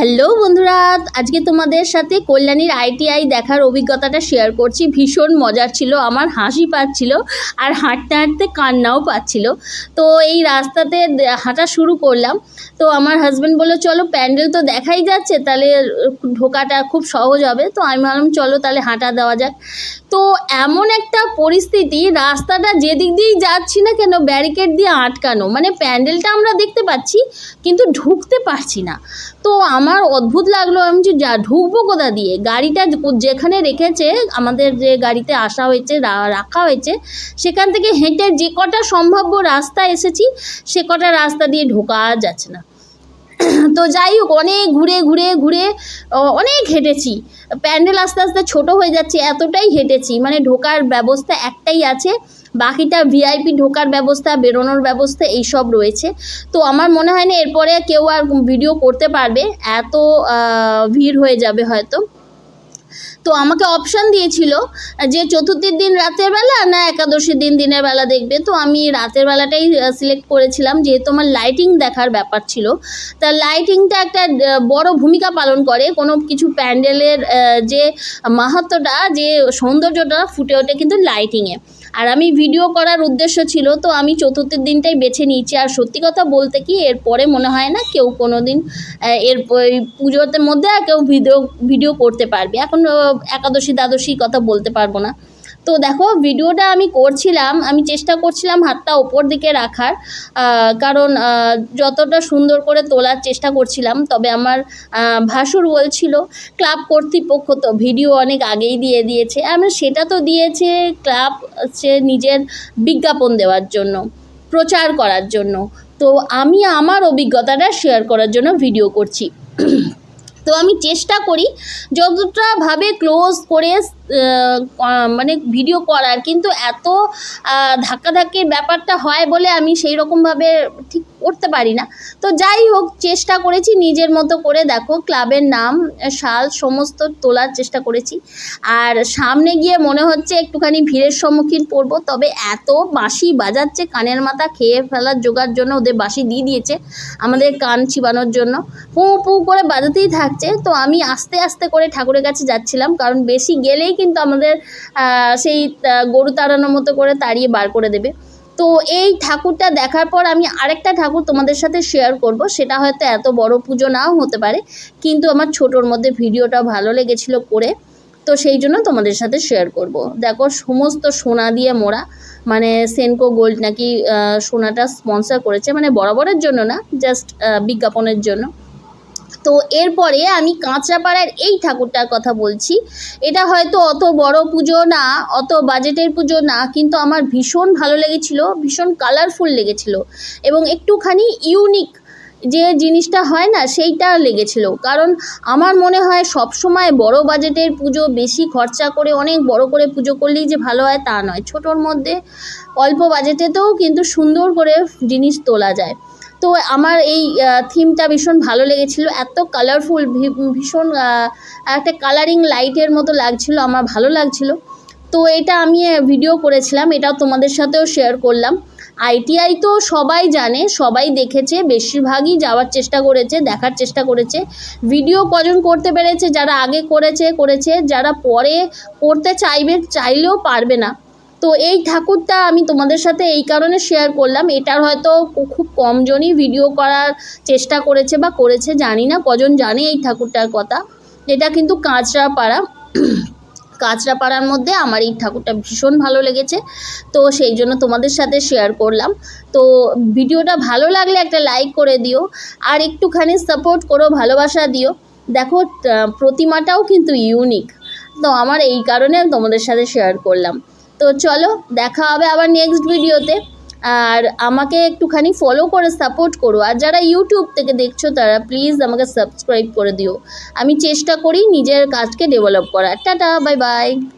Hello বন্ধুরা, আজকে তোমাদের সাথে কল্যাণীর আইটিআই দেখার অভিজ্ঞতাটা শেয়ার করছি। ভীষণ মজার ছিল, আমার হাসি পাচ্ছিল আর হাঁটতে হাঁটতে কান্নাও পাচ্ছিল। তো এই রাস্তাতে হাঁটা শুরু করলাম। তো আমার হাজব্যান্ড বলল, চলো প্যান্ডেল তো দেখাই যাচ্ছে, তাহলে ঢোকাটা খুব সহজ হবে। তো আমি ভাবলাম, চলো তাহলে হাঁটা দেওয়া যাক। তো এমন একটা পরিস্থিতি, রাস্তাটা যেদিক দিয়েই যাচ্ছি না কেন ব্যারিকেড দিয়ে আটকানো। মানে প্যান্ডেলটা আমরা দেখতে পাচ্ছি, কিন্তু ঢুকতে পারছি না। তো আমার অদ্ভুত লাগল, আমি যে যা, ঢুকবো কোথা দিয়ে? গাড়িটা যেখানে রেখেছে, আমাদের যে গাড়িতে আসা হয়েছে রাখা হয়েছে, সেখান থেকে হেঁটে যে কটা সম্ভাব্য রাস্তা এসেছি, সে কটা রাস্তা দিয়ে ঢোকা যাচ্ছে না। তো যাই হোক, অনেক ঘুরে ঘুরে ঘুরে অনেক হেঁটেছি। প্যান্ডেল আস্তে আস্তে ছোট হয়ে যাচ্ছে, এতটাই হেঁটেছি। মানে ঢোকার ব্যবস্থা একটাই আছে, বাকিটা ভিআইপি ঢোকার ব্যবস্থা, বেরোনোর ব্যবস্থা, এইসব রয়েছে। তো আমার মনে হয় না, এরপরে কেউ আর ভিডিও করতে পারবে, এত ভিড় হয়ে যাবে হয়তো। তো আমাকে অপশান দিয়েছিল যে চতুর্থীর দিন রাতের বেলা না একাদশীর দিন দিনের বেলা দেখবে। তো আমি রাতের বেলাটাই সিলেক্ট করেছিলাম যেহেতু আমার লাইটিং দেখার ব্যাপার ছিল। তা লাইটিংটা একটা বড় ভূমিকা পালন করে। কোনো কিছু প্যান্ডেলের যে মাহাত্মটা, যে সৌন্দর্যটা ফুটে ওঠে কিন্তু লাইটিংয়ে আর আমি ভিডিও করার উদ্দেশ্য ছিল, তো আমি চতুর্থের দিনটাই বেছে নিয়েছি। আর সত্যি কথা বলতে কি, এরপরে মনে হয় না কেউ কোনো দিন এর পুজোতে মধ্যে আর কেউ ভিডিও ভিডিও করতে পারবে। এখন একাদশী দ্বাদশী কথা বলতে পারব না। তো দেখো, ভিডিওটা আমি করছিলাম, আমি চেষ্টা করছিলাম হাতটা ওপর দিকে রাখার কারণ যতটা সুন্দর করে তোলার চেষ্টা করছিলাম, তবে আমার ভাসুর বলছিল, ক্লাব কর্তৃপক্ষ তো ভিডিও অনেক আগেই দিয়ে দিয়েছে। আমি সেটা তো দিয়েছে ক্লাব হচ্ছে নিজের বিজ্ঞাপন দেওয়ার জন্য, প্রচার করার জন্য। তো আমি আমার অভিজ্ঞতাটা শেয়ার করার জন্য ভিডিও করছি। তো আমি চেষ্টা করি যতটাভাবে ক্লোজ করে মানে ভিডিও করার। কিন্তু এত ধাক্কা ধাক্কাধাক্কির ব্যাপারটা হয় বলে আমি সেই রকমভাবে ঠিক করতে পারি না। তো যাই হোক, চেষ্টা করেছি নিজের মতো করে দেখো, ক্লাবের নাম শাল সমস্ত তোলার চেষ্টা করেছি। আর সামনে গিয়ে মনে হচ্ছে একটুখানি ভিড়ের সম্মুখীন পড়ব, তবে এত বাঁশি বাজাচ্ছে, কানের মাথা খেয়ে ফেলার জোগাড় জন্য ওদের বাঁশি দিয়ে দিয়েছে আমাদের কান চিবানোর জন্য। পু পু করে বাজাতেই থাকছে, তো আমি আস্তে আস্তে করে ঠাকুরের কাছে যাচ্ছিলাম, কারণ বেশি গেলেই কিন্তু আমাদের সেই গরু তাড়ানোর মতো করে তাড়িয়ে বার করে দেবে। তো এই ঠাকুরটা দেখার পর আমি আরেকটা ঠাকুর তোমাদের সাথে শেয়ার করব। সেটা হয়তো এত বড় পুজো নাও হতে পারে, কিন্তু আমার ছোটোর মধ্যে ভিডিওটা ভালো লেগেছিল করে, তো সেই জন্য তোমাদের সাথে শেয়ার করব। দেখো, সমস্ত সোনা দিয়ে মোড়া মানে সেনকো গোল্ড নাকি সোনাটা স্পন্সর করেছে মানে বরাবরের জন্য না জাস্ট বিজ্ঞাপনের জন্য। তো এরপরে আমি কাঁচরাপাড়ার এই ঠাকুরটার কথা বলছি। এটা হয়তো অত বড় পুজো না, অত বাজেটের পুজো না, কিন্তু আমার ভীষণ ভালো লেগেছিল, ভীষণ কালারফুল লেগেছিল এবং একটুখানি ইউনিক যে জিনিসটা হয় না, সেইটা লেগেছিল। কারণ আমার মনে হয় সব সময় বড় বাজেটের পুজো, বেশি খরচা করে, অনেক বড় করে পুজো করলেই যে ভালো হয় তা নয়। ছোটোর মধ্যে অল্প বাজেটেতেও কিন্তু সুন্দর করে জিনিস তোলা যায়। তো আমার এই থিমটা ভীষণ ভালো লেগেছিল। এত কালারফুল ভীষণ একটা কালারিং লাইটের মতো লাগছিল, আমার ভালো লাগছিল। তো এটা আমি ভিডিও করেছিলাম, এটাও তোমাদের সাথেও শেয়ার করলাম। আইটিআই তো সবাই জানে, সবাই দেখেছে, বেশিরভাগই যাওয়ার চেষ্টা করেছে, দেখার চেষ্টা করেছে। ভিডিও কজন করতে পেরেছে, যারা আগে করেছে করেছে, যারা পরে করতে চাইবে, চাইলেও পারবে না। তো এই ঠাকুরটা আমি তোমাদের সাথে এই কারণে শেয়ার করলাম। এটার হয়তো খুব কমজনই ভিডিও করার চেষ্টা করেছে বা করেছে, জানি না, কজন জানে এই ঠাকুরটার কথা। এটা কিন্তু কাঁচরাপাড়া। কাঁচরাপাড়ার মধ্যে আমার এই ঠাকুরটা ভীষণ ভালো লেগেছে। তো সেই জন্য তোমাদের সাথে শেয়ার করলাম। তো ভিডিওটা ভালো লাগলে একটা লাইক করে দিও আর একটুখানি সাপোর্ট করো, ভালোবাসা দিও। দেখো প্রতিমাটাও কিন্তু ইউনিক তো আমার এই কারণে তোমাদের সাথে শেয়ার করলাম। তো চলো, দেখা হবে আবার নেক্সট ভিডিওতে আর আমাকে একটুখানি ফলো করে সাপোর্ট করো। আর যারা ইউটিউব থেকে দেখছ, তারা প্লিজ আমাকে সাবস্ক্রাইব করে দিও। আমি চেষ্টা করি নিজের কাজকে ডেভেলপ করার। Tata bye bye